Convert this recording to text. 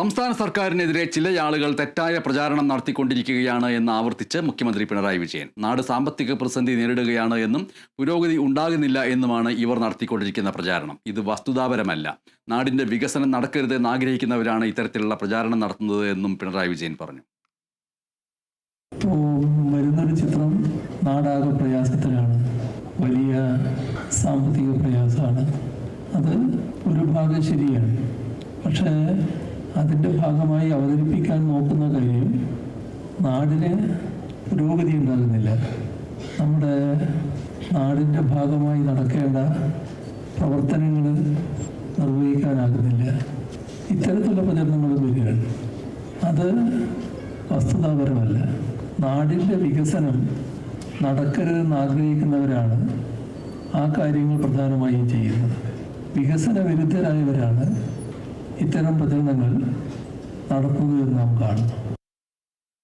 സംസ്ഥാന സർക്കാരിനെതിരെ ചില ആളുകൾ തെറ്റായ പ്രചാരണം നടത്തിക്കൊണ്ടിരിക്കുകയാണ് എന്ന് ആവർത്തിച്ച് മുഖ്യമന്ത്രി പിണറായി വിജയൻ. നാട് സാമ്പത്തിക പ്രതിസന്ധി നേരിടുകയാണ് എന്നും പുരോഗതി ഉണ്ടാകുന്നില്ല എന്നുമാണ് ഇവർ നടത്തിക്കൊണ്ടിരിക്കുന്ന പ്രചാരണം. ഇത് വസ്തുതാപരമല്ല. നാടിന്റെ വികസനം നടക്കരുതെന്ന് ആഗ്രഹിക്കുന്നവരാണ് ഇത്തരത്തിലുള്ള പ്രചാരണം നടത്തുന്നത് എന്നും പിണറായി വിജയൻ പറഞ്ഞു. വരുന്നൊരു ചിത്രം നാടാകെ പ്രയാസത്തിലാണ്. വലിയ സാമ്പത്തിക പ്രയാസമാണ്. അത് ഒരു ഭാഗം ശരിയാണ്. പക്ഷേ അതിന്റെ ഭാഗമായി അവതരിപ്പിക്കാൻ നോക്കുന്ന കാര്യം നാടിന് പുരോഗതി ഉണ്ടാകുന്നില്ല. നമ്മുടെ നാടിന്റെ ഭാഗമായി നടക്കേണ്ട പ്രവർത്തനങ്ങൾ നിർവഹിക്കാനാകുന്നില്ല. ഇത്തരത്തിലുള്ള പ്രചരണങ്ങൾ വരികയാണ്. അത് വസ്തുതാപരമല്ല. നാടിന്റെ വികസനം നടക്കരുതെന്ന് ആഗ്രഹിക്കുന്നവരാണ് ആ കാര്യങ്ങൾ പ്രധാനമായും ചെയ്യുന്നത്. വികസന വിരുദ്ധരായവരാണ് ഇത്തരം പ്രചരണങ്ങൾ നടത്തുന്നതെന്ന് നാം കാണുന്നു.